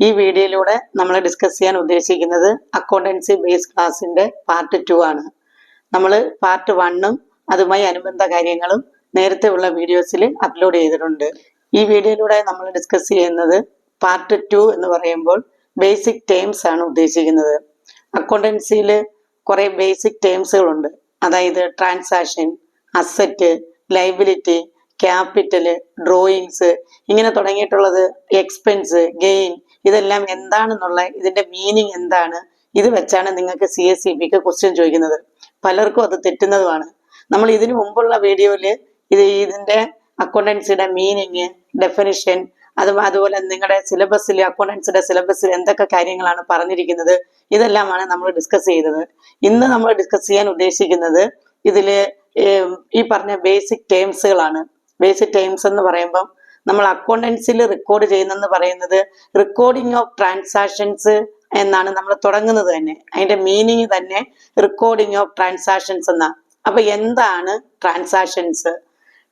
ഈ വീഡിയോയിലൂടെ നമ്മൾ ഡിസ്കസ് ചെയ്യാൻ ഉദ്ദേശിക്കുന്നത് അക്കൗണ്ടൻസി ബേസ് ക്ലാസിന്റെ പാർട്ട് ടു ആണ്. നമ്മൾ പാർട്ട് വണ്ണും അതുമായി അനുബന്ധ കാര്യങ്ങളും നേരത്തെ ഉള്ള വീഡിയോസിൽ അപ്ലോഡ് ചെയ്തിട്ടുണ്ട്. ഈ വീഡിയോയിലൂടെ നമ്മൾ ഡിസ്കസ് ചെയ്യുന്നത് പാർട്ട് ടു എന്ന് പറയുമ്പോൾ ബേസിക് ടേംസ് ആണ് ഉദ്ദേശിക്കുന്നത്. അക്കൗണ്ടൻസിയിൽ കുറേ ബേസിക് ടേംസുകളുണ്ട് അതായത് transaction asset liability capital drawings ഇങ്ങനെ തുടങ്ങിയിട്ടുള്ളത് എക്സ്പെൻസ് ഗെയിൻ ഇതെല്ലാം എന്താണെന്നുള്ള ഇതിന്റെ മീനിങ് എന്താണ്? ഇത് വെച്ചാണ് നിങ്ങൾക്ക് സി എസ് സി ബിക്ക് ക്വസ്റ്റ്യൻ ചോദിക്കുന്നത്. പലർക്കും അത് തെറ്റുന്നതുമാണ്. നമ്മൾ ഇതിനു മുമ്പുള്ള വീഡിയോയിൽ ഇത് ഇതിന്റെ അക്കൗണ്ടൻസിയുടെ മീനിങ് ഡെഫിനിഷൻ അതും അതുപോലെ നിങ്ങളുടെ സിലബസിൽ അക്കൗണ്ടൻസിയുടെ സിലബസിൽ എന്തൊക്കെ കാര്യങ്ങളാണ് പറഞ്ഞിരിക്കുന്നത് ഇതെല്ലാമാണ് നമ്മൾ ഡിസ്കസ് ചെയ്തത്. ഇന്ന് നമ്മൾ ഡിസ്കസ് ചെയ്യാൻ ഉദ്ദേശിക്കുന്നത് ഇതിൽ ഈ പറഞ്ഞ ബേസിക് ടേംസുകളാണ് ബേസിക് ടേംസ് എന്ന് പറയുമ്പം നമ്മൾ അക്കൗണ്ടൻസിൽ റെക്കോർഡ് ചെയ്യുന്നെന്ന് പറയുന്നത് റെക്കോർഡിംഗ് ഓഫ് ട്രാൻസാക്ഷൻസ് എന്നാണ് നമ്മൾ തുടങ്ങുന്നത് തന്നെ. അതിന്റെ മീനിങ് തന്നെ റെക്കോർഡിംഗ് ഓഫ് ട്രാൻസാക്ഷൻസ് എന്നാണ് അപ്പൊ എന്താണ് ട്രാൻസാക്ഷൻസ്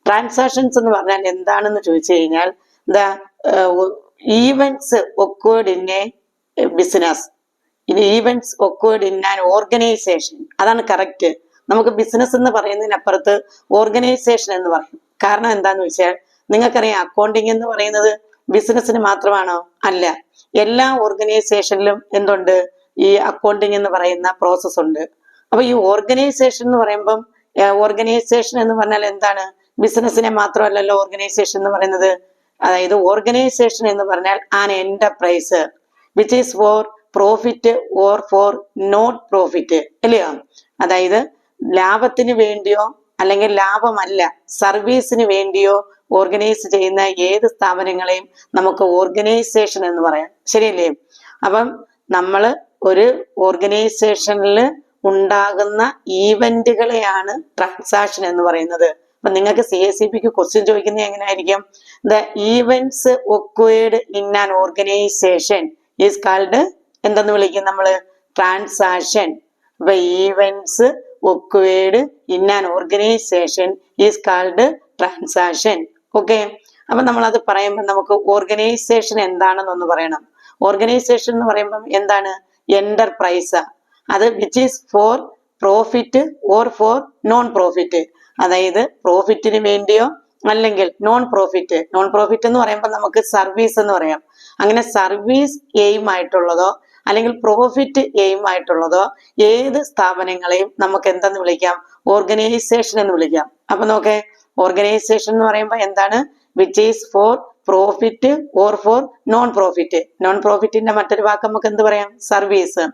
ട്രാൻസാക്ഷൻസ് എന്ന് പറഞ്ഞാൽ എന്താണെന്ന് ചോദിച്ചു കഴിഞ്ഞാൽ the events occurred in a business events occurred in an organisation അതാണ് കറക്റ്റ് നമുക്ക് ബിസിനസ് എന്ന് പറയുന്നതിനപ്പുറത്ത് ഓർഗനൈസേഷൻ എന്ന് പറയും. കാരണം എന്താന്ന് വെച്ചാൽ നിങ്ങൾക്കറിയാം അക്കൗണ്ടിങ് എന്ന് പറയുന്നത് ബിസിനസ്സിന് മാത്രമാണോ? അല്ല. എല്ലാ ഓർഗനൈസേഷനിലും എന്തുണ്ട്? ഈ അക്കൗണ്ടിങ് എന്ന് പറയുന്ന പ്രോസസ് ഉണ്ട്. അപ്പൊ ഈ ഓർഗനൈസേഷൻ എന്ന് പറയുമ്പം ഓർഗനൈസേഷൻ എന്ന് പറഞ്ഞാൽ എന്താണ്? ബിസിനസ്സിനെ മാത്രമല്ലല്ലോ ഓർഗനൈസേഷൻ എന്ന് പറയുന്നത്. അതായത് ഓർഗനൈസേഷൻ എന്ന് പറഞ്ഞാൽ an enterprise which is for profit or for not profit അല്ലയോ അതായത് ലാഭത്തിന് വേണ്ടിയോ അല്ലെങ്കിൽ ലാഭമല്ല സർവീസിന് വേണ്ടിയോ ഓർഗനൈസ് ചെയ്യുന്ന ഏത് സ്ഥാപനങ്ങളെയും നമുക്ക് ഓർഗനൈസേഷൻ എന്ന് പറയാം. ശരിയല്ലേ? അപ്പം നമ്മൾ ഒരു ഓർഗനൈസേഷനിൽ ഉണ്ടാകുന്ന ഈവന്റുകളെയാണ് ട്രാൻസാക്ഷൻ എന്ന് പറയുന്നത്. അപ്പൊ നിങ്ങൾക്ക് സി എസ് സി പിക്ക് ക്വസ്റ്റ്യൻ ചോദിക്കുന്നത് എങ്ങനെയായിരിക്കും? The events occurred in an organisation is called എന്തെന്ന് വിളിക്കും നമ്മൾ ട്രാൻസാക്ഷൻ അപ്പൊ events occurred in an organisation is called transaction okay അപ്പൊ നമ്മൾ അത് പറയുമ്പോൾ നമുക്ക് ഓർഗനൈസേഷൻ എന്താണെന്നൊന്ന് പറയണം. ഓർഗനൈസേഷൻ എന്ന് പറയുമ്പം എന്താണ്? എന്റർപ്രൈസ് അത് which is for profit or for non profit അതായത് പ്രോഫിറ്റിന് വേണ്ടിയോ അല്ലെങ്കിൽ നോൺ പ്രോഫിറ്റ് നോൺ പ്രോഫിറ്റ് എന്ന് പറയുമ്പോൾ നമുക്ക് സർവീസ് എന്ന് പറയാം. അങ്ങനെ സർവീസ് എയിം ആയിട്ടുള്ളതോ അല്ലെങ്കിൽ പ്രോഫിറ്റ് എയിം ആയിട്ടുള്ളതോ ഏത് സ്ഥാപനങ്ങളെയും നമുക്ക് എന്തെന്ന് വിളിക്കാം? ഓർഗനൈസേഷൻ എന്ന് വിളിക്കാം. അപ്പൊ നോക്കേ ഓർഗനൈസേഷൻ എന്ന് പറയുമ്പോൾ എന്താണ്? Which is for profit or for non profit non പ്രോഫിറ്റിന്റെ മറ്റൊരു വാക്ക് നമുക്ക് എന്ത് പറയാം? സർവീസ്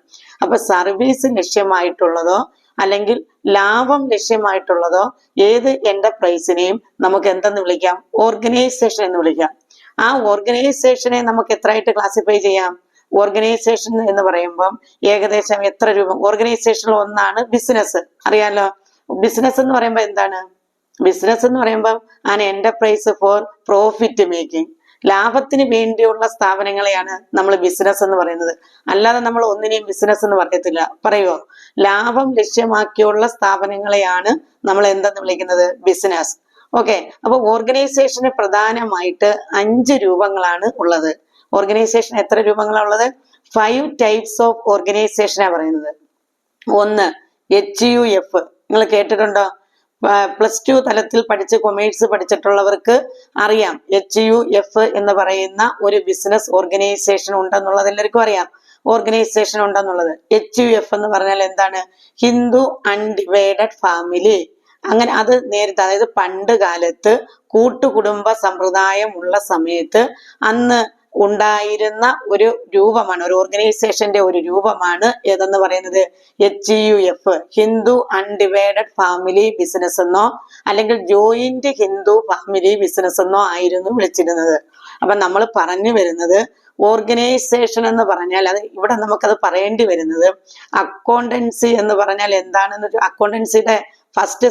അപ്പൊ സർവീസ് ലക്ഷ്യമായിട്ടുള്ളതോ അല്ലെങ്കിൽ ലാഭം ലക്ഷ്യമായിട്ടുള്ളതോ ഏത് എന്റർപ്രൈസിനെയും നമുക്ക് എന്തെന്ന് വിളിക്കാം? ഓർഗനൈസേഷൻ എന്ന് വിളിക്കാം. ആ ഓർഗനൈസേഷനെ നമുക്ക് എത്രയായിട്ട് ക്ലാസിഫൈ ചെയ്യാം? ഓർഗനൈസേഷൻ എന്ന് പറയുമ്പം ഏകദേശം എത്ര രൂപ? ഓർഗനൈസേഷനിൽ ഒന്നാണ് ബിസിനസ് അറിയാലോ? ബിസിനസ് എന്ന് പറയുമ്പോൾ എന്താണ്? ബിസിനസ് എന്ന് പറയുമ്പോൾ an enterprise for profit making ലാഭത്തിന് വേണ്ടിയുള്ള സ്ഥാപനങ്ങളെയാണ് നമ്മൾ ബിസിനസ് എന്ന് പറയുന്നത്. അല്ലാതെ നമ്മൾ ഒന്നിനെയും ബിസിനസ് എന്ന് പറയത്തില്ല. പറയുമോ ലാഭം ലക്ഷ്യമാക്കിയുള്ള സ്ഥാപനങ്ങളെയാണ് നമ്മൾ എന്തെന്ന് വിളിക്കുന്നത്? ബിസിനസ് ഓക്കെ അപ്പൊ ഓർഗനൈസേഷന് പ്രധാനമായിട്ട് അഞ്ച് രൂപങ്ങളാണ് ഉള്ളത്. ഓർഗനൈസേഷൻ എത്ര രൂപങ്ങളാണ് ഉള്ളത്? ഫൈവ് ടൈപ്സ് ഓഫ് ഓർഗനൈസേഷനാണ് പറയുന്നത്. ഒന്ന് എച്ച് യു എഫ് നിങ്ങൾ കേട്ടിട്ടുണ്ടോ? പ്ലസ് ടു തലത്തിൽ പഠിച്ച് കൊമേഴ്സ് പഠിച്ചിട്ടുള്ളവർക്ക് അറിയാം. എച്ച് യു എഫ് എന്ന് പറയുന്ന ഒരു ബിസിനസ് ഓർഗനൈസേഷൻ ഉണ്ടെന്നുള്ളത് എല്ലാവർക്കും അറിയാം. ഓർഗനൈസേഷൻ ഉണ്ടെന്നുള്ളത്. എച്ച് യു എഫ് എന്ന് പറഞ്ഞാൽ എന്താണ്? ഹിന്ദു അൺഡിവൈഡഡ് ഫാമിലി അങ്ങനെ അത് നേരത്തെ അതായത് പണ്ട് കാലത്ത് കൂട്ടുകുടുംബ സമ്പ്രദായം ഉള്ള സമയത്ത് അന്ന് ഉണ്ടായിരുന്ന ഒരു രൂപമാണ് ഒരു ഓർഗനൈസേഷന്റെ ഒരു രൂപമാണ് ഏതെന്ന് പറയുന്നത്? H U F Hindu undivided family business എന്നോ അല്ലെങ്കിൽ ജോയിന്റ് ഹിന്ദു ഫാമിലി ബിസിനസ് എന്നോ ആയിരുന്നു വിളിച്ചിരുന്നത്. അപ്പൊ നമ്മൾ പറഞ്ഞു വരുന്നത് ഓർഗനൈസേഷൻ എന്ന് പറഞ്ഞാൽ അത് ഇവിടെ നമുക്കത് പറയേണ്ടി വരുന്നത് അക്കൗണ്ടൻസി എന്ന് പറഞ്ഞാൽ എന്താണെന്ന് അക്കൗണ്ടൻസിയുടെ ഫസ്റ്റ്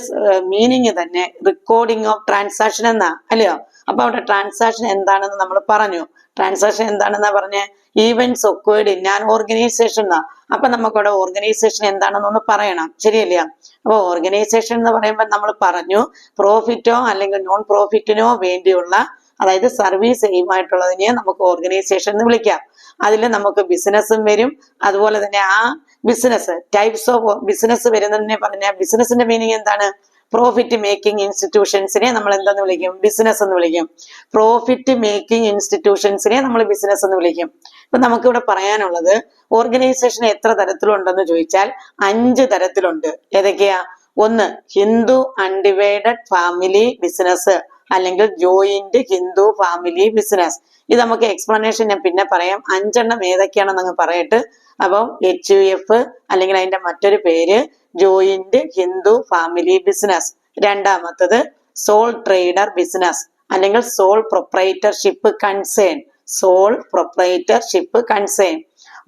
മീനിങ് തന്നെ റെക്കോർഡിങ് ഓഫ് ട്രാൻസാക്ഷൻ എന്നാ അല്ലയോ അപ്പൊ അവിടെ ട്രാൻസാക്ഷൻ എന്താണെന്ന് നമ്മൾ പറഞ്ഞു. ട്രാൻസാക്ഷൻ എന്താണെന്നാ പറഞ്ഞ? Events occurred in an organisation എന്നാ. അപ്പൊ നമുക്കവിടെ ഓർഗനൈസേഷൻ എന്താണെന്നൊന്ന് പറയണം. ശരിയല്ലേ? അപ്പൊ ഓർഗനൈസേഷൻ എന്ന് പറയുമ്പോൾ നമ്മൾ പറഞ്ഞു പ്രോഫിറ്റോ അല്ലെങ്കിൽ നോൺ പ്രോഫിറ്റിനോ വേണ്ടിയുള്ള അതായത് സർവീസ് എയിമായിട്ടുള്ളതിനെ നമുക്ക് ഓർഗനൈസേഷൻ എന്ന് വിളിക്കാം. അതിൽ നമുക്ക് ബിസിനസ്സും വരും. അതുപോലെ തന്നെ ആ ബിസിനസ് ടൈപ്സ് ഓഫ് ബിസിനസ് വരുന്നതിനെ പറഞ്ഞ ബിസിനസിന്റെ മീനിങ് എന്താണ്? പ്രോഫിറ്റ് മേക്കിംഗ് ഇൻസ്റ്റിറ്റ്യൂഷൻസിനെ നമ്മൾ എന്തെന്ന് വിളിക്കും? ബിസിനസ് എന്ന് വിളിക്കും. പ്രോഫിറ്റ് മേക്കിംഗ് ഇൻസ്റ്റിറ്റ്യൂഷൻസിനെ നമ്മൾ ബിസിനസ് എന്ന് വിളിക്കും. ഇപ്പൊ നമുക്കിവിടെ പറയാനുള്ളത് ഓർഗനൈസേഷൻ എത്ര തരത്തിലുണ്ടെന്ന് ചോദിച്ചാൽ അഞ്ച് തരത്തിലുണ്ട്. ഏതൊക്കെയാ? ഒന്ന് ഹിന്ദു അൺഡിവൈഡഡ് ഫാമിലി ബിസിനസ് അല്ലെങ്കിൽ ജോയിന്റ് ഹിന്ദു ഫാമിലി ബിസിനസ് ഇത് നമുക്ക് എക്സ്പ്ലനേഷൻ ഞാൻ പിന്നെ പറയാം. അഞ്ചെണ്ണം ഏതൊക്കെയാണെന്ന് അങ്ങ് പറയട്ട്. അപ്പം എച്ച് യു എഫ് അല്ലെങ്കിൽ അതിന്റെ മറ്റൊരു പേര് ജോയിന്റ് ഹിന്ദു ഫാമിലി ബിസിനസ് രണ്ടാമത്തത് സോൾ ട്രേഡർ ബിസിനസ് അല്ലെങ്കിൽ sole proprietorship concern sole proprietorship concern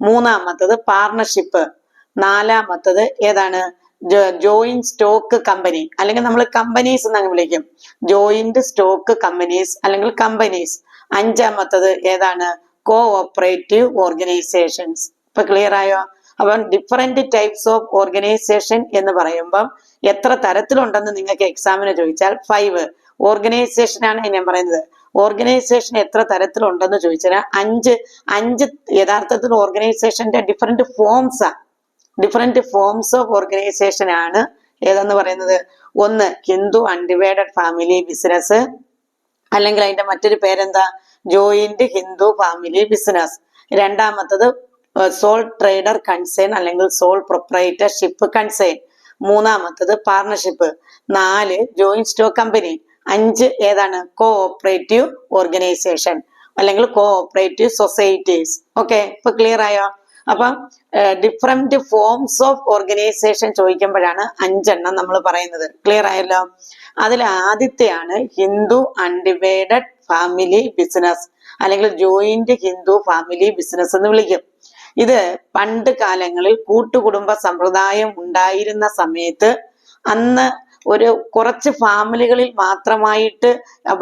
മൂന്നാമത്തത് പാർട്ണർഷിപ്പ് നാലാമത്തത് ഏതാണ്? ജോയിന്റ് സ്റ്റോക്ക് കമ്പനി അല്ലെങ്കിൽ നമ്മൾ കമ്പനീസ് എന്നങ്ങ് വിളിക്കും. ജോയിന്റ് സ്റ്റോക്ക് കമ്പനീസ് അല്ലെങ്കിൽ കമ്പനീസ് അഞ്ചാമത്തത് ഏതാണ്? കോ ഓപ്പറേറ്റീവ് ഓർഗനൈസേഷൻസ് ഇപ്പൊ ക്ലിയർ ആയോ? അപ്പം ഡിഫറെന്റ് ടൈപ്സ് ഓഫ് ഓർഗനൈസേഷൻ എന്ന് പറയുമ്പം എത്ര തരത്തിലുണ്ടെന്ന് നിങ്ങൾക്ക് എക്സാമിന് ചോദിച്ചാൽ ഫൈവ് ഓർഗനൈസേഷൻ ആണ് ഞാൻ പറയുന്നത്. ഓർഗനൈസേഷൻ എത്ര തരത്തിലുണ്ടെന്ന് ചോദിച്ചാൽ അഞ്ച് അഞ്ച് യഥാർത്ഥത്തിൽ ഓർഗനൈസേഷന്റെ ഡിഫറെന്റ് ഫോംസ് ആ. ഡിഫറെന്റ് ഫോംസ് ഓഫ് ഓർഗനൈസേഷൻ ആണ് ഏതെന്ന് പറയുന്നത്? ഒന്ന് ഹിന്ദു അൺഡിവൈഡഡ് ഫാമിലി ബിസിനസ് അല്ലെങ്കിൽ അതിന്റെ മറ്റൊരു പേരെന്താ? ജോയിന്റ് ഹിന്ദു ഫാമിലി ബിസിനസ് രണ്ടാമത്തത് സോൾ ട്രേഡർ കൺസേൺ അല്ലെങ്കിൽ സോൾ പ്രൊപ്രൈറ്റർഷിപ്പ് കൺസേൺ മൂന്നാമത്തത് പാർട്ണർഷിപ്പ് നാല് ജോയിന്റ് സ്റ്റോക്ക് കമ്പനി അഞ്ച് ഏതാണ്? കോ ഓപ്പറേറ്റീവ് ഓർഗനൈസേഷൻ അല്ലെങ്കിൽ കോ ഓപ്പറേറ്റീവ് സൊസൈറ്റീസ് ഓക്കെ ഇപ്പൊ ക്ലിയർ ആയോ? അപ്പം ഡിഫറെന്റ് ഫോംസ് ഓഫ് ഓർഗനൈസേഷൻ ചോദിക്കുമ്പോഴാണ് അഞ്ചെണ്ണം നമ്മൾ പറയുന്നത്. ക്ലിയർ ആയല്ലോ? അതിൽ ആദ്യത്തെയാണ് ഹിന്ദു അൺഡിവൈഡഡ് ഫാമിലി ബിസിനസ് അല്ലെങ്കിൽ ജോയിന്റ് ഹിന്ദു ഫാമിലി ബിസിനസ് എന്ന് വിളിക്കും. ഇത് പണ്ട് കാലങ്ങളിൽ കൂട്ടുകുടുംബ സമ്പ്രദായം ഉണ്ടായിരുന്ന സമയത്ത് അന്ന് ഒരു കുറച്ച് ഫാമിലികളിൽ മാത്രമായിട്ട്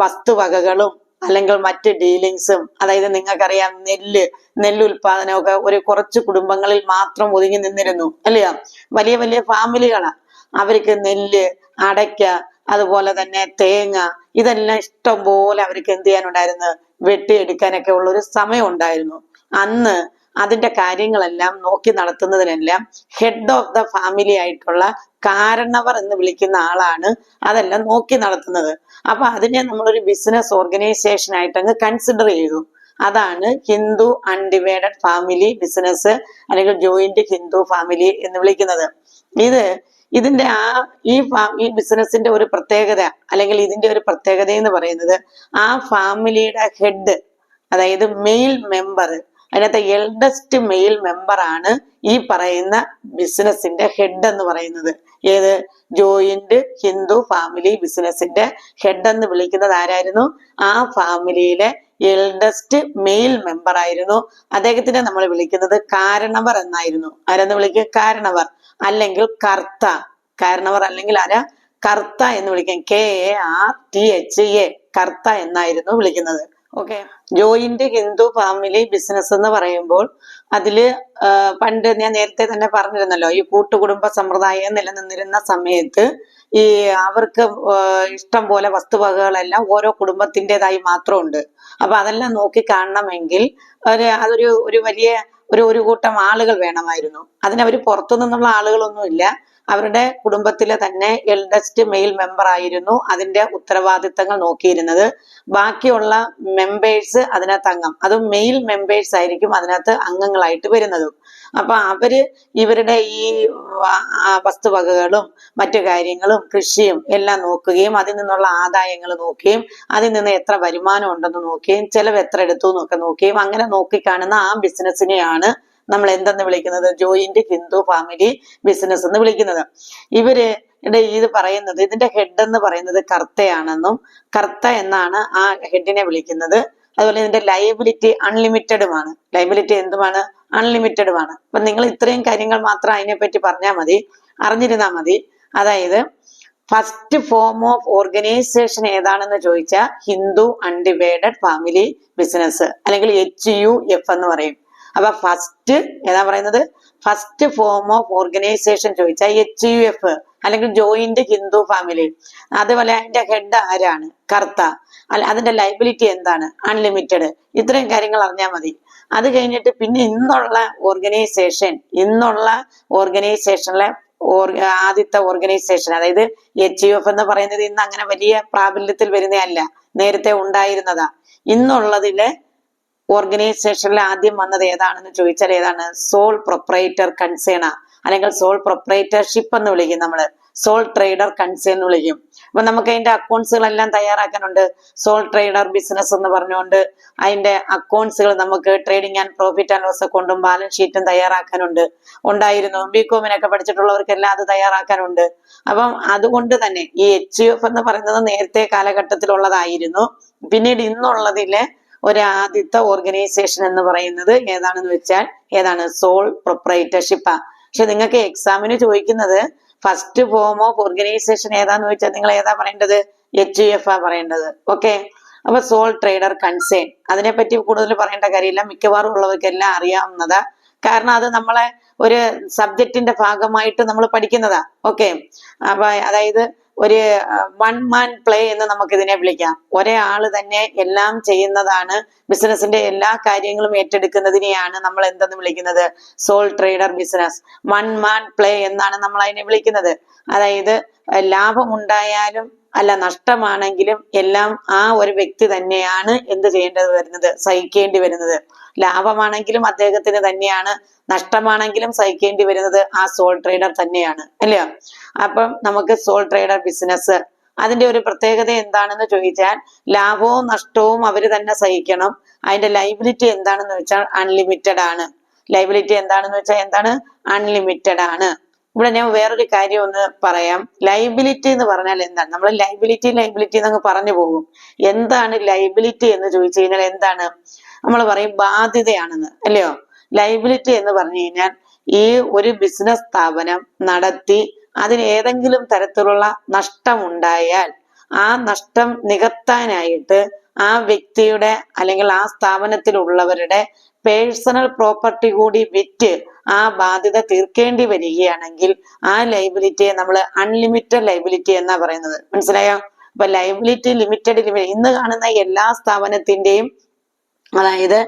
വസ്തുവകകളും അല്ലെങ്കിൽ മറ്റ് ഡീലിങ്സും അതായത് നിങ്ങൾക്കറിയാം നെല്ല് നെല്ല് ഉൽപാദനമൊക്കെ ഒരു കുറച്ച് കുടുംബങ്ങളിൽ മാത്രം ഒതുങ്ങി നിന്നിരുന്നു അല്ലയോ വലിയ വലിയ ഫാമിലികളാണ് അവർക്ക് നെല്ല് അടയ്ക്ക അതുപോലെ തന്നെ തേങ്ങ ഇതെല്ലാം ഇഷ്ടം പോലെ അവർക്ക് എന്ത് ചെയ്യാനുണ്ടായിരുന്നു? വെട്ടിയെടുക്കാനൊക്കെ ഉള്ള ഒരു സമയം ഉണ്ടായിരുന്നു. അന്ന് അതിന്റെ കാര്യങ്ങളെല്ലാം നോക്കി നടത്തുന്നതിനെല്ലാം ഹെഡ് ഓഫ് ദ ഫാമിലി ആയിട്ടുള്ള കാരണവർ എന്ന് വിളിക്കുന്ന ആളാണ് അതെല്ലാം നോക്കി നടത്തുന്നത്. അപ്പൊ അതിനെ നമ്മളൊരു ബിസിനസ് ഓർഗനൈസേഷൻ ആയിട്ട് അങ്ങ് കൺസിഡർ ചെയ്തു. അതാണ് ഹിന്ദു അൺഡിവൈഡഡ് ഫാമിലി ബിസിനസ് അല്ലെങ്കിൽ ജോയിന്റ് ഹിന്ദു ഫാമിലി എന്ന് വിളിക്കുന്നത്. ഇത് ഇതിന്റെ ആ ഈ ഈ ബിസിനസിന്റെ ഒരു പ്രത്യേകത അല്ലെങ്കിൽ ഇതിന്റെ ഒരു പ്രത്യേകത എന്ന് പറയുന്നത് ആ ഫാമിലിയുടെ ഹെഡ് അതായത് മെയിൽ മെമ്പർ അതിനകത്ത് എൽഡസ്റ്റ് മെയിൽ മെമ്പറാണ് ഈ പറയുന്ന ബിസിനസിന്റെ ഹെഡ് എന്ന് പറയുന്നത്. ഏത്? ജോയിന്റ് ഹിന്ദു ഫാമിലി ബിസിനസിന്റെ ഹെഡ് എന്ന് വിളിക്കുന്നത് ആരായിരുന്നു? ആ ഫാമിലിയിലെ എൽഡസ്റ്റ് മെയിൽ മെമ്പർ ആയിരുന്നു. അദ്ദേഹത്തിനെ നമ്മൾ വിളിക്കുന്നത് കാരണവർ എന്നായിരുന്നു. ആരെന്ന് വിളിക്കുക കാരണവർ. അല്ലെങ്കിൽ കർത്ത. കാരണവർ അല്ലെങ്കിൽ ആരാ? കർത്ത എന്ന് വിളിക്കാം. K A R T H A Karta എന്നായിരുന്നു വിളിക്കുന്നത്. Okay joint Hindu family business എന്ന് പറയുമ്പോൾ അതിൽ പണ്ട് ഞാൻ നേരത്തെ തന്നെ പറഞ്ഞിരുന്നല്ലോ ഈ കൂട്ടുകുടുംബ സമ്പ്രദായം നിലനിന്നിരുന്ന സമയത്ത് ഈ അവർക്ക് ഇഷ്ടം പോലെ വസ്തുവകകളെല്ലാം ഓരോ കുടുംബത്തിന്റെതായി മാത്രമുണ്ട്. അപ്പൊ അതെല്ലാം നോക്കി കാണണമെങ്കിൽ ഒരു അതൊരു ഒരു വലിയ ഒരു ഒരു കൂട്ടം ആളുകൾ വേണമായിരുന്നു. അതിനവർ പുറത്തു നിന്നുള്ള ആളുകളൊന്നുമില്ല. അവരുടെ കുടുംബത്തിലെ തന്നെ എൽഡസ്റ്റ് മെയിൽ മെമ്പർ ആയിരുന്നു അതിന്റെ ഉത്തരവാദിത്തങ്ങൾ നോക്കിയിരുന്നത്. ബാക്കിയുള്ള മെമ്പേഴ്സ് അതിനകത്ത് അംഗം അത് മെയിൽ മെമ്പേഴ്സ് ആയിരിക്കും അതിനകത്ത് അംഗങ്ങളായിട്ട് വരുന്നതും. അപ്പൊ അവർ ഇവരുടെ ഈ വസ്തുവകകളും മറ്റു കാര്യങ്ങളും കൃഷിയും എല്ലാം നോക്കുകയും അതിൽ നിന്നുള്ള ആദായങ്ങൾ നോക്കുകയും അതിൽ നിന്ന് എത്ര വരുമാനം ഉണ്ടെന്ന് നോക്കുകയും ചെലവ് എത്ര എടുത്തു എന്നൊക്കെ നോക്കുകയും അങ്ങനെ നോക്കി കാണുന്ന ആ ബിസിനസ്സിനെയാണ് നമ്മൾ എന്തെന്ന് വിളിക്കുന്നത്? ജോയിന്റ് ഹിന്ദു ഫാമിലി ബിസിനസ് എന്ന് വിളിക്കുന്നത്. ഇവർ ഇത് പറയുന്നത് ഇതിന്റെ ഹെഡ് എന്ന് പറയുന്നത് കർത്തയാണെന്നും കർത്ത എന്നാണ് ആ ഹെഡിനെ വിളിക്കുന്നത്. അതുപോലെ ഇതിന്റെ ലയബിലിറ്റി അൺലിമിറ്റഡുമാണ് ലയബിലിറ്റി എന്തുമാണ്? അൺലിമിറ്റഡുമാണ് അപ്പൊ നിങ്ങൾ ഇത്രയും കാര്യങ്ങൾ മാത്രം അതിനെപ്പറ്റി പറഞ്ഞാൽ മതി. അറിഞ്ഞിരുന്നാൽ മതി. അതായത് ഫസ്റ്റ് ഫോം ഓഫ് ഓർഗനൈസേഷൻ ഏതാണെന്ന് ചോദിച്ചാൽ ഹിന്ദു അൺഡിവൈഡഡ് ഫാമിലി ബിസിനസ് അല്ലെങ്കിൽ എച്ച് യു എഫ് എന്ന് പറയും. അപ്പൊ ഫസ്റ്റ് ഏതാ പറയുന്നത്? ഫസ്റ്റ് ഫോം ഓഫ് ഓർഗനൈസേഷൻ ചോദിച്ചാൽ എച്ച് യു എഫ് അല്ലെങ്കിൽ ജോയിന്റ് ഹിന്ദു ഫാമിലി അതുപോലെ അതിന്റെ ഹെഡ് ആരാണ്? കർത്ത. അല്ല അതിന്റെ ലൈബിലിറ്റി എന്താണ്? അൺലിമിറ്റഡ് ഇത്രയും കാര്യങ്ങൾ അറിഞ്ഞാൽ മതി. അത് കഴിഞ്ഞിട്ട് പിന്നെ ഇന്നുള്ള ഓർഗനൈസേഷൻ ഇന്നുള്ള ഓർഗനൈസേഷനിലെ ആദ്യത്തെ ഓർഗനൈസേഷൻ അതായത് എച്ച് യു എഫ് എന്ന് പറയുന്നത് ഇന്ന് അങ്ങനെ വലിയ പ്രാബല്യത്തിൽ വരുന്നതല്ല. നേരത്തെ ഉണ്ടായിരുന്നതാ. ഇന്നുള്ളതിലെ ഓർഗനൈസേഷനിൽ ആദ്യം വന്നത് ഏതാണെന്ന് ചോദിച്ചാൽ ഏതാണ്? സോൾ പ്രൊപ്പറേറ്റർ കൺസേണ അല്ലെങ്കിൽ സോൾ പ്രൊപ്പറേറ്റർഷിപ്പ് എന്ന് വിളിക്കും നമ്മൾ സോൾ ട്രേഡർ കൺസേൺ എന്ന് വിളിക്കും. അപ്പൊ നമുക്ക് അതിന്റെ അക്കൗണ്ട്സുകളെല്ലാം തയ്യാറാക്കാനുണ്ട്. സോൾ ട്രേഡർ ബിസിനസ് എന്ന് പറഞ്ഞുകൊണ്ട് അതിന്റെ അക്കൗണ്ട്സുകൾ നമുക്ക് trading and profit and loss അക്കൗണ്ടും ബാലൻസ് ഷീറ്റും തയ്യാറാക്കാനുണ്ട്. ഉണ്ടായിരുന്നു. ബി കോമിനൊക്കെ പഠിച്ചിട്ടുള്ളവർക്കെല്ലാം അത് തയ്യാറാക്കാനുണ്ട്. അപ്പം അതുകൊണ്ട് തന്നെ ഈ എച്ച് യു എഫ് എന്ന് പറയുന്നത് നേരത്തെ കാലഘട്ടത്തിലുള്ളതായിരുന്നു. പിന്നീട് ഇന്നുള്ളതിലെ ഒരു ആദ്യത്തെ ഓർഗനൈസേഷൻ എന്ന് പറയുന്നത് ഏതാണെന്ന് വെച്ചാൽ ഏതാണ്? സോൾ പ്രൊപ്പറേറ്റർഷിപ്പാ പക്ഷെ നിങ്ങൾക്ക് എക്സാമിന് ചോദിക്കുന്നത് ഫസ്റ്റ് ഫോം ഓഫ് ഓർഗനൈസേഷൻ ഏതാന്ന് വെച്ചാൽ നിങ്ങൾ ഏതാ പറയേണ്ടത്? എച്ച് യു എഫ് ആ പറയേണ്ടത്. ഓക്കെ അപ്പൊ സോൾ ട്രേഡർ കൺസേൺ അതിനെപ്പറ്റി കൂടുതൽ പറയേണ്ട കാര്യമില്ല. മിക്കവാറും ഉള്ളവർക്കെല്ലാം അറിയാവുന്നതാ. കാരണം അത് നമ്മളെ ഒരു സബ്ജക്റ്റിന്റെ ഭാഗമായിട്ട് നമ്മൾ പഠിക്കുന്നതാ. ഓക്കെ അപ്പൊ അതായത് ഒരു വൺ മാൻ പ്ലേ എന്ന് നമുക്ക് ഇതിനെ വിളിക്കാം. ഒരേ ആൾ തന്നെ എല്ലാം ചെയ്യുന്നതാണ് ബിസിനസിന്റെ എല്ലാ കാര്യങ്ങളും ഏറ്റെടുക്കുന്നതിനെയാണ് നമ്മൾ എന്തെന്ന് വിളിക്കുന്നത്? Sole trader business one man play എന്നാണ് നമ്മൾ അതിനെ വിളിക്കുന്നത്. അതായത് ലാഭമുണ്ടായാലും അല്ല നഷ്ടമാണെങ്കിലും എല്ലാം ആ ഒരു വ്യക്തി തന്നെയാണ് എന്ത് ചെയ്യേണ്ടത് വരുന്നത്? സഹിക്കേണ്ടി വരുന്നത്. ലാഭമാണെങ്കിലും അദ്ദേഹത്തിന് തന്നെയാണ് നഷ്ടമാണെങ്കിലും സഹിക്കേണ്ടി വരുന്നത് ആ സോൾ ട്രേഡർ തന്നെയാണ്. അല്ലയോ അപ്പം നമുക്ക് സോൾ ട്രേഡർ ബിസിനസ് അതിന്റെ ഒരു പ്രത്യേകത എന്താണെന്ന് ചോദിച്ചാൽ ലാഭവും നഷ്ടവും അവർ തന്നെ സഹിക്കണം. അതിന്റെ ലൈബിലിറ്റി എന്താണെന്ന് വെച്ചാൽ അൺലിമിറ്റഡ് ആണ്. ലൈബിലിറ്റി എന്താണെന്ന് വെച്ചാൽ എന്താണ്? അൺലിമിറ്റഡ് ആണ്. ഇവിടെ ഞാൻ വേറൊരു കാര്യം ഒന്ന് പറയാം. ലൈബിലിറ്റി എന്ന് പറഞ്ഞാൽ എന്താണ്? നമ്മൾ ലൈബിലിറ്റി ലൈബിലിറ്റി എന്നങ്ങ് പറഞ്ഞു പോകും. എന്താണ് ലൈബിലിറ്റി എന്ന് ചോദിച്ചു കഴിഞ്ഞാൽ എന്താണ്? നമ്മൾ പറയും ബാധ്യതയാണെന്ന് അല്ലയോ? ലൈബിലിറ്റി എന്ന് പറഞ്ഞു കഴിഞ്ഞാൽ ഈ ഒരു ബിസിനസ് സ്ഥാപനം നടത്തി അതിന് ഏതെങ്കിലും തരത്തിലുള്ള നഷ്ടമുണ്ടായാൽ ആ നഷ്ടം നികത്താനായിട്ട് ആ വ്യക്തിയുടെ അല്ലെങ്കിൽ ആ സ്ഥാപനത്തിലുള്ളവരുടെ പേഴ്സണൽ പ്രോപ്പർട്ടി കൂടി വിറ്റ് ആ ബാധ്യത തീർക്കേണ്ടി വരികയാണെങ്കിൽ ആ ലൈബിലിറ്റിയെ നമ്മൾ അൺലിമിറ്റഡ് ലൈബിലിറ്റി എന്നാ പറയുന്നത്. മനസ്സിലായോ? അപ്പൊ ലൈബിലിറ്റി ലിമിറ്റഡ് ലിമിറ്റ് ഇന്ന് കാണുന്ന എല്ലാ സ്ഥാപനത്തിന്റെയും അതായത്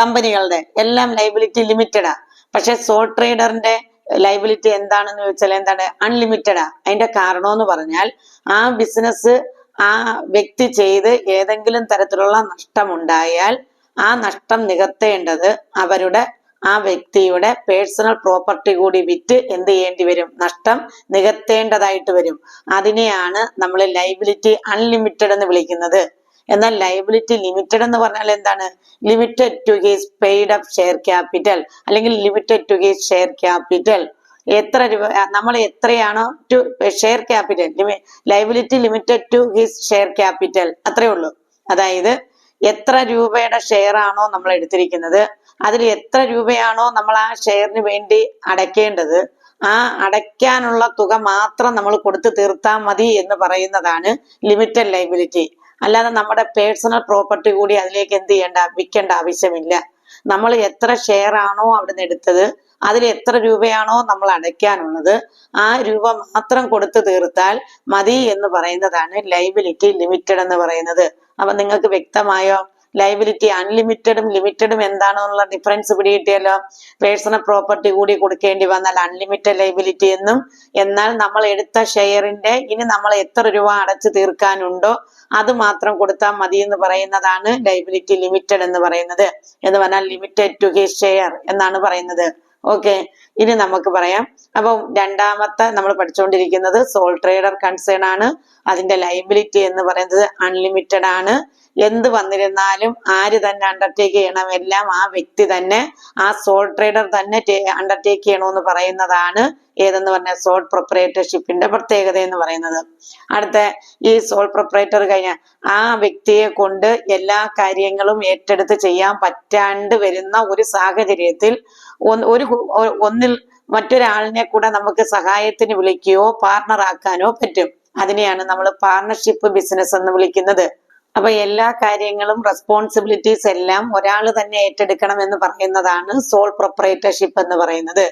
കമ്പനികളുടെ എല്ലാം ലൈബിലിറ്റി ലിമിറ്റഡാ. പക്ഷെ സോൾ ട്രേഡറിന്റെ ലൈബിലിറ്റി എന്താണെന്ന് ചോദിച്ചാൽ എന്താണ്? അൺലിമിറ്റഡാ അതിന്റെ കാരണം എന്ന് പറഞ്ഞാൽ ആ ബിസിനസ് ആ വ്യക്തി ചെയ്ത് ഏതെങ്കിലും തരത്തിലുള്ള നഷ്ടമുണ്ടായാൽ ആ നഷ്ടം നികത്തേണ്ടത് അവരുടെ ആ വ്യക്തിയുടെ പേഴ്സണൽ പ്രോപ്പർട്ടി കൂടി വിറ്റ് എന്ത് ചെയ്യേണ്ടി വരും? നഷ്ടം നികത്തേണ്ടതായിട്ട് വരും. അതിനെയാണ് നമ്മൾ ലൈബിലിറ്റി അൺലിമിറ്റഡ് എന്ന് വിളിക്കുന്നത്. എന്നാൽ ലയബിലിറ്റി ലിമിറ്റഡ് എന്ന് പറഞ്ഞാൽ എന്താണ്? Limited to his paid up share capital അല്ലെങ്കിൽ limited to his share capital എത്ര രൂപ നമ്മൾ എത്രയാണോ to share capital liability limited to his share capital അത്രേ ഉള്ളൂ. അതായത് എത്ര രൂപയുടെ ഷെയർ ആണോ നമ്മൾ എടുത്തിരിക്കുന്നത്. അതിൽ എത്ര രൂപയാണോ നമ്മൾ ആ ഷെയറിന് വേണ്ടി അടയ്ക്കേണ്ടത്. ആ അടയ്ക്കാനുള്ള തുക മാത്രം നമ്മൾ കൊടുത്തു തീർത്താൽ മതി എന്ന് പറയുന്നതാണ് ലിമിറ്റഡ് ലൈബിലിറ്റി അല്ലാതെ നമ്മുടെ പേഴ്സണൽ പ്രോപ്പർട്ടി കൂടി അതിലേക്ക് എന്ത് ചെയ്യേണ്ട വിൽക്കേണ്ട ആവശ്യമില്ല. നമ്മൾ എത്ര ഷെയർ ആണോ അവിടുന്ന് എടുത്തത് അതിൽ എത്ര രൂപയാണോ നമ്മൾ അടയ്ക്കാനുള്ളത് ആ രൂപ മാത്രം കൊടുത്തു തീർത്താൽ മതി എന്ന് പറയുന്നതാണ് ലൈബിലിറ്റി ലിമിറ്റഡ് എന്ന് പറയുന്നത്. അപ്പൊ നിങ്ങൾക്ക് വ്യക്തമായോ? ലൈബിലിറ്റി അൺലിമിറ്റഡും ലിമിറ്റഡും എന്താണെന്നുള്ള ഡിഫറൻസ് പിടികിട്ടിയല്ലോ. പേഴ്സണൽ പ്രോപ്പർട്ടി കൂടി കൊടുക്കേണ്ടി വന്നാൽ അൺലിമിറ്റഡ് ലൈബിലിറ്റി എന്നും എന്നാൽ നമ്മൾ എടുത്ത ഷെയറിന്റെ ഇനി നമ്മൾ എത്ര രൂപ അടച്ചു തീർക്കാനുണ്ടോ അത് മാത്രം കൊടുത്താൽ മതി എന്ന് പറയുന്നതാണ് ലൈബിലിറ്റി ലിമിറ്റഡ് എന്ന് പറയുന്നത്. എന്ന് പറഞ്ഞാൽ ലിമിറ്റഡ് ടു ഹിസ് ഷെയർ എന്നാണ് പറയുന്നത്. ഓക്കെ ഇനി നമുക്ക് പറയാം. അപ്പം രണ്ടാമത്തെ നമ്മൾ പഠിച്ചുകൊണ്ടിരിക്കുന്നത് സോൾ ട്രേഡർ കൺസേൺ ആണ്. അതിന്റെ ലൈബിലിറ്റി എന്ന് പറയുന്നത് അൺലിമിറ്റഡ് ആണ്. എന്ത് വന്നിരുന്നാലും ആര് തന്നെ അണ്ടർടേക്ക് ചെയ്യണം എല്ലാം ആ വ്യക്തി തന്നെ ആ സോൾ ട്രേഡർ തന്നെ അണ്ടർടേക്ക് ചെയ്യണമെന്ന് പറയുന്നതാണ് ഏതെന്ന് പറഞ്ഞ സോൾ പ്രൊപ്പറേറ്റർഷിപ്പിന്റെ പ്രത്യേകത എന്ന് പറയുന്നത്. അടുത്ത ഈ സോൾ പ്രൊപ്പറേറ്റർ കഴിഞ്ഞ ആ വ്യക്തിയെ കൊണ്ട് എല്ലാ കാര്യങ്ങളും ഏറ്റെടുത്ത് ചെയ്യാൻ പറ്റാണ്ട് വരുന്ന ഒരു സാഹചര്യത്തിൽ ഒരു ഒന്നിൽ മറ്റൊരാളിനെ കൂടെ നമുക്ക് സഹായത്തിന് വിളിക്കുകയോ പാർട്ണർ ആക്കാനോ പറ്റും. അതിനെയാണ് നമ്മൾ പാർട്ണർഷിപ്പ് ബിസിനസ് എന്ന് വിളിക്കുന്നത്. അപ്പൊ എല്ലാ കാര്യങ്ങളും റെസ്പോൺസിബിലിറ്റീസ് എല്ലാം ഒരാൾ തന്നെ ഏറ്റെടുക്കണം എന്ന് പറയുന്നതാണ് സോൾ പ്രൊപ്പറേറ്റർഷിപ്പ് എന്ന് പറയുന്നത്.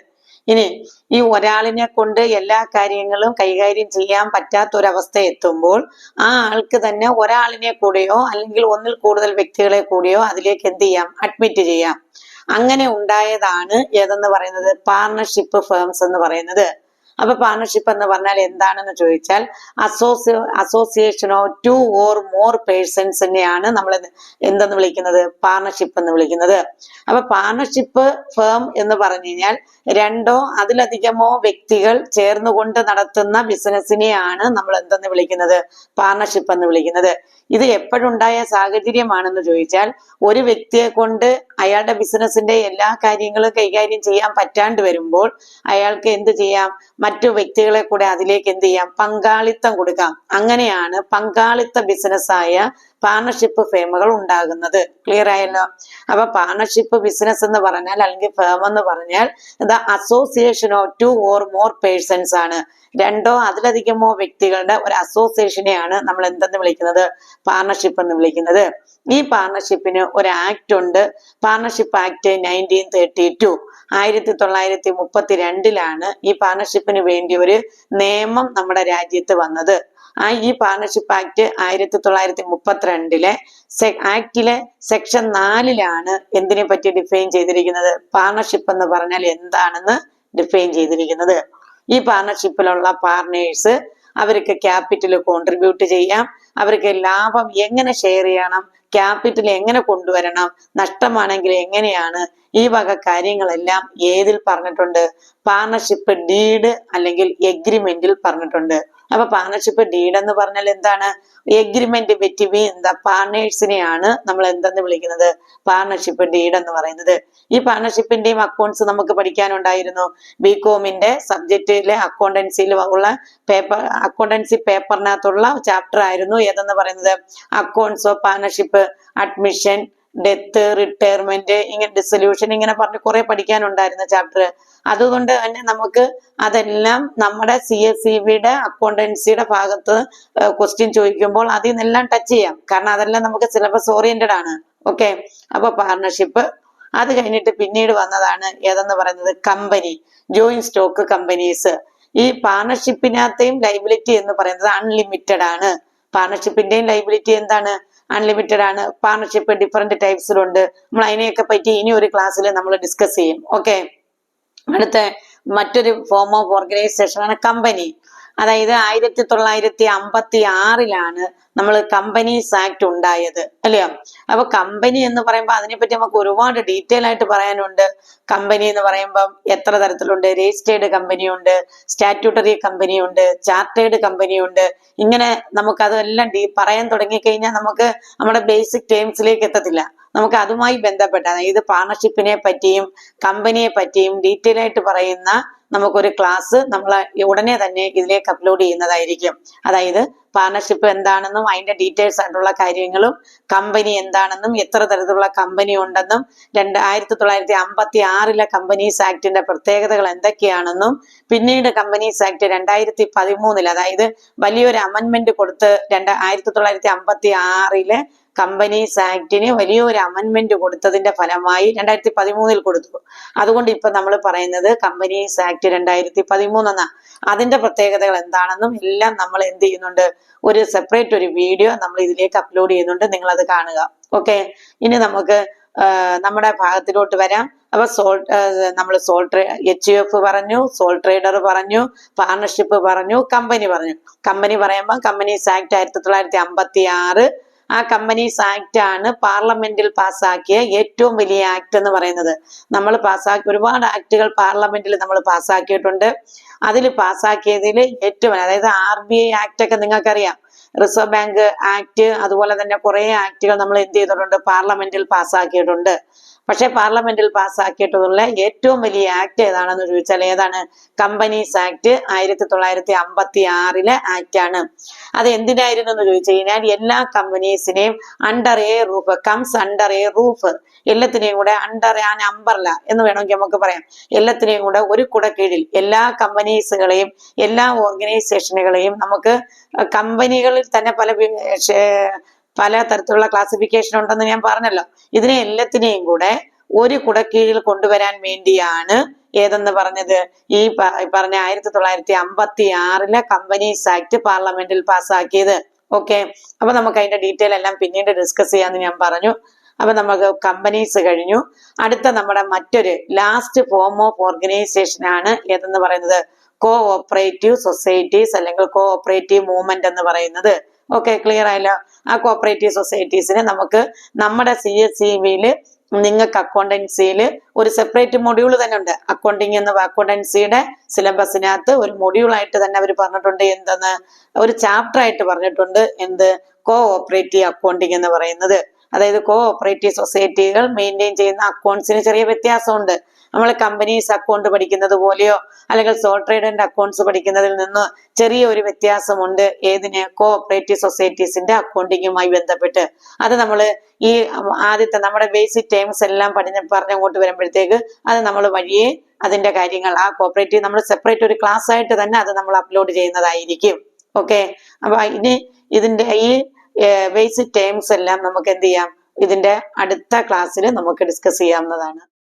ഇനി ഈ ഒരാളിനെ കൊണ്ട് എല്ലാ കാര്യങ്ങളും കൈകാര്യം ചെയ്യാൻ പറ്റാത്ത ഒരവസ്ഥ എത്തുമ്പോൾ ആ ആൾക്ക് തന്നെ ഒരാളിനെ കൂടെയോ അല്ലെങ്കിൽ ഒന്നിൽ കൂടുതൽ വ്യക്തികളെ കൂടിയോ അതിലേക്ക് എന്ത് ചെയ്യാം? അഡ്മിറ്റ് ചെയ്യാം. അങ്ങനെ ഉണ്ടായതാണ് ഏതെന്ന് പറയുന്നത്? പാർട്ണർഷിപ്പ് ഫേംസ് എന്ന് പറയുന്നത്. അപ്പൊ പാർട്ണർഷിപ്പ് എന്ന് പറഞ്ഞാൽ എന്താണെന്ന് ചോദിച്ചാൽ അസോസിയ association of two or more പേഴ്സൺസിനെയാണ് നമ്മൾ എന്തെന്ന് വിളിക്കുന്നത്? പാർട്ണർഷിപ്പ് എന്ന് വിളിക്കുന്നത്. അപ്പൊ പാർട്ണർഷിപ്പ് ഫേം എന്ന് പറഞ്ഞു കഴിഞ്ഞാൽ രണ്ടോ അതിലധികമോ വ്യക്തികൾ ചേർന്നുകൊണ്ട് നടത്തുന്ന ബിസിനസ്സിനെയാണ് നമ്മൾ എന്തെന്ന് വിളിക്കുന്നത്? പാർട്ണർഷിപ്പ് എന്ന് വിളിക്കുന്നത്. ഇത് എപ്പോഴുണ്ടായ സാഹചര്യമാണെന്ന് ചോദിച്ചാൽ ഒരു വ്യക്തിയെ കൊണ്ട് അയാളുടെ ബിസിനസിന്റെ എല്ലാ കാര്യങ്ങളും കൈകാര്യം ചെയ്യാൻ പറ്റാണ്ട് വരുമ്പോൾ അയാൾക്ക് എന്ത് ചെയ്യാം? മറ്റു വ്യക്തികളെ കൂടെ അതിലേക്ക് എന്ത് ചെയ്യാം? പങ്കാളിത്തം കൊടുക്കാം. അങ്ങനെയാണ് പങ്കാളിത്ത ബിസിനസ്സായ പാർട്ണർഷിപ്പ് ഫേമുകൾ ഉണ്ടാകുന്നത്. ക്ലിയർ ആയല്ലോ? അപ്പൊ പാർട്ണർഷിപ്പ് ബിസിനസ് എന്ന് പറഞ്ഞാൽ അല്ലെങ്കിൽ ഫേം എന്ന് പറഞ്ഞാൽ the association of two or more persons ആണ്. രണ്ടോ അതിലധികമോ വ്യക്തികളുടെ ഒരു അസോസിയേഷനെയാണ് നമ്മൾ എന്തെന്ന് വിളിക്കുന്നത്? പാർട്ണർഷിപ്പ് എന്ന് വിളിക്കുന്നത്. ഈ പാർട്ണർഷിപ്പിന് ഒരു ആക്ട് ഉണ്ട്. Partnership act nineteen thirty two ആയിരത്തി തൊള്ളായിരത്തി മുപ്പത്തി രണ്ടിലാണ് ഈ പാർട്ണർഷിപ്പിന് വേണ്ടി ഒരു നിയമം നമ്മുടെ രാജ്യത്ത് വന്നത്. ആ ഈ പാർട്ണർഷിപ്പ് ആക്ട് ആയിരത്തി തൊള്ളായിരത്തി മുപ്പത്തിരണ്ടിലെ ആക്ടിലെ സെക്ഷൻ നാലിലാണ് എന്തിനെ പറ്റി ഡിഫൈൻ ചെയ്തിരിക്കുന്നത്? പാർട്ണർഷിപ്പ് എന്ന് പറഞ്ഞാൽ എന്താണെന്ന് ഡിഫൈൻ ചെയ്തിരിക്കുന്നത്? ഈ പാർട്ണർഷിപ്പിലുള്ള പാർട്ണേഴ്സ് അവർക്ക് ക്യാപിറ്റൽ കോൺട്രിബ്യൂട്ട് ചെയ്യാം. അവർക്ക് ലാഭം എങ്ങനെ ഷെയർ ചെയ്യണം? ക്യാപിറ്റൽ എങ്ങനെ കൊണ്ടുവരണം? നഷ്ടമാണെങ്കിൽ എങ്ങനെയാണ്? ഈ വക കാര്യങ്ങളെല്ലാം ഏതിൽ പറഞ്ഞിട്ടുണ്ട്? പാർട്ണർഷിപ്പ് ഡീഡ് അല്ലെങ്കിൽ എഗ്രിമെന്റിൽ പറഞ്ഞിട്ടുണ്ട്. അപ്പൊ പാർട്ണർഷിപ്പ് ഡീഡ് എന്ന് പറഞ്ഞാൽ എന്താണ്? എഗ്രിമെന്റ് ബിറ്റ്വീൻ ദ പാർട്ണേഴ്സിനെയാണ് നമ്മൾ എന്തെന്ന് വിളിക്കുന്നത്? പാർട്ണർഷിപ്പ് ഡീഡ് എന്ന് പറയുന്നത്. ഈ പാർട്ണർഷിപ്പിന്റെയും അക്കൗണ്ട്സ് നമുക്ക് പഠിക്കാനുണ്ടായിരുന്നു. ബി കോമിന്റെ സബ്ജക്റ്റിലെ അക്കൗണ്ടൻസിയിൽ ഉള്ള പേപ്പർ അക്കൗണ്ടൻസി പേപ്പറിനകത്തുള്ള ചാപ്റ്റർ ആയിരുന്നു ഏതെന്ന് പറയുന്നത്? Accounts of partnership admission death retirement ഇങ്ങനെ ഡിസൊല്യൂഷൻ ഇങ്ങനെ പറഞ്ഞ് കുറെ പഠിക്കാനുണ്ടായിരുന്ന ചാപ്റ്റർ അതുകൊണ്ട് തന്നെ നമുക്ക് അതെല്ലാം നമ്മുടെ സി എസ് സി ബിയുടെ അക്കൗണ്ടൻസിയുടെ ഭാഗത്ത് ക്വസ്റ്റ്യൻ ചോദിക്കുമ്പോൾ അതിൽ നിന്നെല്ലാം ടച്ച് ചെയ്യാം. കാരണം അതെല്ലാം നമുക്ക് സിലബസ് ഓറിയന്റഡ് ആണ്. ഓക്കെ അപ്പൊ പാർട്ണർഷിപ്പ് അത് കഴിഞ്ഞിട്ട് പിന്നീട് വന്നതാണ് ഏതെന്ന് പറയുന്നത്? കമ്പനി ജോയിന്റ് സ്റ്റോക്ക് കമ്പനീസ് ഈ പാർട്ണർഷിപ്പിനകത്തെയും ലൈബിലിറ്റി എന്ന് പറയുന്നത് അൺലിമിറ്റഡ് ആണ്. പാർട്ണർഷിപ്പിന്റെയും ലൈബിലിറ്റി എന്താണ്? അൺലിമിറ്റഡ് ആണ്. പാർട്ണർഷിപ്പ് ഡിഫറെന്റ് ടൈപ്സിലുണ്ട് നമ്മൾ അതിനെയൊക്കെ പറ്റി ഇനി ഒരു ക്ലാസ്സിൽ നമ്മൾ ഡിസ്കസ് ചെയ്യും. ഓക്കെ അടുത്ത മറ്റൊരു ഫോം ഓഫ് ഓർഗനൈസേഷൻ ആണ് കമ്പനി അതായത് ആയിരത്തി തൊള്ളായിരത്തി അമ്പത്തി ആറിലാണ് നമ്മൾ കമ്പനീസ് ആക്ട് ഉണ്ടായത് അല്ലേ അപ്പൊ കമ്പനി എന്ന് പറയുമ്പോൾ അതിനെപ്പറ്റി നമുക്ക് ഒരുപാട് ഡീറ്റെയിൽ ആയിട്ട് പറയാനുണ്ട്. കമ്പനി എന്ന് പറയുമ്പം എത്ര തരത്തിലുണ്ട്? രജിസ്റ്റേർഡ് കമ്പനിയുണ്ട് സ്റ്റാറ്റ്യൂട്ടറി കമ്പനിയുണ്ട് ചാർട്ടേഡ് കമ്പനിയുണ്ട്. ഇങ്ങനെ നമുക്ക് അതെല്ലാം ഡീ പറയാൻ തുടങ്ങിക്കഴിഞ്ഞാൽ നമുക്ക് നമ്മുടെ ബേസിക് ടേംസിലേക്ക് എത്തത്തില്ല. നമുക്ക് അതുമായി ബന്ധപ്പെട്ട അതായത് പാർട്ണർഷിപ്പിനെ പറ്റിയും കമ്പനിയെ പറ്റിയും ഡീറ്റെയിൽ ആയിട്ട് പറയുന്ന നമുക്കൊരു ക്ലാസ് നമ്മൾ ഉടനെ തന്നെ ഇതിലേക്ക് അപ്ലോഡ് ചെയ്യുന്നതായിരിക്കും. അതായത് പാർട്ണർഷിപ്പ് എന്താണെന്നും അതിന്റെ ഡീറ്റെയിൽസ് ആയിട്ടുള്ള കാര്യങ്ങളും കമ്പനി എന്താണെന്നും എത്ര തരത്തിലുള്ള കമ്പനി ഉണ്ടെന്നും രണ്ട് ആയിരത്തി തൊള്ളായിരത്തി അമ്പത്തി ആറിലെ കമ്പനീസ് ആക്ടിന്റെ പ്രത്യേകതകൾ എന്തൊക്കെയാണെന്നും പിന്നീട് കമ്പനീസ് ആക്ട് രണ്ടായിരത്തി പതിമൂന്നിൽ അതായത് വലിയൊരു അമെന്മെന്റ് കൊടുത്ത് രണ്ട് ആയിരത്തി തൊള്ളായിരത്തി അമ്പത്തി ആറിലെ കമ്പനീസ് ആക്ടിന് വലിയൊരു അമെന്മെന്റ് കൊടുത്തതിന്റെ ഫലമായി രണ്ടായിരത്തി പതിമൂന്നിൽ കൊടുത്തു. അതുകൊണ്ട് ഇപ്പൊ നമ്മൾ പറയുന്നത് കമ്പനീസ് ആക്ട് രണ്ടായിരത്തി പതിമൂന്നെന്ന അതിന്റെ പ്രത്യേകതകൾ എന്താണെന്നും എല്ലാം നമ്മൾ എന്ത് ചെയ്യുന്നുണ്ട്? ഒരു സെപ്പറേറ്റ് ഒരു വീഡിയോ നമ്മൾ ഇതിലേക്ക് അപ്ലോഡ് ചെയ്യുന്നുണ്ട്. നിങ്ങൾ അത് കാണുക. ഓക്കെ ഇനി നമുക്ക് നമ്മുടെ ഭാഗത്തിലോട്ട് വരാം. അപ്പൊ സോൾ നമ്മൾ സോൾ ട്രേ എച്ച് എഫ് പറഞ്ഞു സോൾ ട്രേഡർ പറഞ്ഞു പാർട്ണർഷിപ്പ് പറഞ്ഞു കമ്പനി പറഞ്ഞു. കമ്പനി പറയുമ്പോൾ കമ്പനീസ് ആക്ട് ആയിരത്തി തൊള്ളായിരത്തി അമ്പത്തി ആറ് ആ കമ്പനീസ് ആക്ട് ആണ് പാർലമെന്റിൽ പാസ്സാക്കിയ ഏറ്റവും വലിയ ആക്ട് എന്ന് പറയുന്നത്. നമ്മൾ പാസ്സാക്കി ഒരുപാട് ആക്ടുകൾ പാർലമെന്റിൽ നമ്മൾ പാസ്സാക്കിയിട്ടുണ്ട് അതിൽ പാസ്സാക്കിയതിൽ ഏറ്റവും അതായത് ആർ ബി ഐ ആക്ട് ഒക്കെ നിങ്ങൾക്കറിയാം. റിസർവ് ബാങ്ക് ആക്ട് അതുപോലെ തന്നെ കുറേ ആക്ടുകൾ നമ്മൾ എന്ത് ചെയ്തിട്ടുണ്ട് പാർലമെന്റിൽ പാസ്സാക്കിയിട്ടുണ്ട് പക്ഷെ പാർലമെന്റിൽ പാസ്സാക്കിയിട്ടുള്ള ഏറ്റവും വലിയ ആക്ട് ഏതാണെന്ന് ചോദിച്ചാൽ ഏതാണ്? കമ്പനീസ് ആക്ട് ആയിരത്തി തൊള്ളായിരത്തി അമ്പത്തി ആറിലെ ആക്ട് ആണ് അത് എന്തിനായിരുന്നു എന്ന് ചോദിച്ചു കഴിഞ്ഞാൽ എല്ലാ കമ്പനീസിനെയും under a roof comes under a roof എല്ലാത്തിനെയും കൂടെ അണ്ടർ ആൻ അമ്പർല എന്ന് വേണമെങ്കിൽ നമുക്ക് പറയാം. എല്ലാത്തിനെയും കൂടെ ഒരു കുട കീഴിൽ എല്ലാ കമ്പനീസുകളെയും എല്ലാ ഓർഗനൈസേഷനുകളെയും നമുക്ക് കമ്പനികളിൽ തന്നെ പല പല തരത്തിലുള്ള ക്ലാസിഫിക്കേഷൻ ഉണ്ടെന്ന് ഞാൻ പറഞ്ഞല്ലോ. ഇതിനെ എല്ലാത്തിനെയും കൂടെ ഒരു കുടക്കീഴിൽ കൊണ്ടുവരാൻ വേണ്ടിയാണ് ഏതെന്ന് പറഞ്ഞത്? ഈ പറഞ്ഞ ആയിരത്തി തൊള്ളായിരത്തി അമ്പത്തി ആറിലെ കമ്പനീസ് ആക്ട് പാർലമെന്റിൽ പാസ്സാക്കിയത്. ഓക്കെ അപ്പൊ നമുക്ക് അതിന്റെ ഡീറ്റെയിൽ എല്ലാം പിന്നീട് ഡിസ്കസ് ചെയ്യാന്ന് ഞാൻ പറഞ്ഞു. അപ്പൊ നമുക്ക് കമ്പനീസ് കഴിഞ്ഞു. അടുത്ത നമ്മുടെ മറ്റൊരു ലാസ്റ്റ് ഫോം ഓഫ് ഓർഗനൈസേഷൻ ആണ് ഏതെന്ന് പറയുന്നത്? കോ ഓപ്പറേറ്റീവ് സൊസൈറ്റീസ് അല്ലെങ്കിൽ കോ ഓപ്പറേറ്റീവ് മൂവ്മെന്റ് എന്ന് പറയുന്നത്. ഓക്കെ ക്ലിയർ ആയല്ലോ. ആ കോപ്പറേറ്റീവ് സൊസൈറ്റീസിന് നമുക്ക് നമ്മുടെ സി എസ് സി നിങ്ങൾക്ക് അക്കൗണ്ടൻസിയിൽ ഒരു സെപ്പറേറ്റ് മൊഡ്യൂൾ തന്നെ ഉണ്ട്. അക്കൗണ്ടിങ് എന്ന അക്കൗണ്ടൻസിയുടെ സിലബസിനകത്ത് ഒരു മൊഡ്യൂൾ ആയിട്ട് തന്നെ അവർ പറഞ്ഞിട്ടുണ്ട് എന്തെന്ന്. ഒരു ചാപ്റ്റർ ആയിട്ട് പറഞ്ഞിട്ടുണ്ട് എന്ത്? കോ ഓപ്പറേറ്റീവ് അക്കൗണ്ടിങ് എന്ന് പറയുന്നത്. അതായത് കോഓപ്പറേറ്റീവ് സൊസൈറ്റികൾ മെയിന്റെയിൻ ചെയ്യുന്ന അക്കൗണ്ട്സിന് ചെറിയ വ്യത്യാസമുണ്ട്. നമ്മൾ കമ്പനീസ് അക്കൗണ്ട് പഠിക്കുന്നത് പോലെയോ അല്ലെങ്കിൽ സോൾ ട്രേഡിന്റെ അക്കൗണ്ട്സ് പഠിക്കുന്നതിൽ നിന്ന് ചെറിയ ഒരു വ്യത്യാസമുണ്ട്. ഏതിന്? കോ ഓപ്പറേറ്റീവ് സൊസൈറ്റീസിന്റെ അക്കൗണ്ടിങ്ങുമായി ബന്ധപ്പെട്ട്. അത് നമ്മൾ ഈ ആദ്യത്തെ നമ്മുടെ ബേസിക് ടേംസ് എല്ലാം പഠിഞ്ഞ പറഞ്ഞങ്ങോട്ട് വരുമ്പോഴത്തേക്ക് അത് നമ്മൾ വഴിയെ അതിന്റെ കാര്യങ്ങൾ ആ കോപ്പറേറ്റീവ് നമ്മൾ സെപ്പറേറ്റ് ഒരു ക്ലാസ് ആയിട്ട് തന്നെ അത് നമ്മൾ അപ്ലോഡ് ചെയ്യുന്നതായിരിക്കും. ഓക്കെ അപ്പൊ ഇനി ഇതിന്റെ ഈ ബേസിക് ടേംസ് എല്ലാം നമുക്ക് എന്ത് ചെയ്യാം? ഇതിന്റെ അടുത്ത ക്ലാസ്സിൽ നമുക്ക് ഡിസ്കസ് ചെയ്യാവുന്നതാണ്.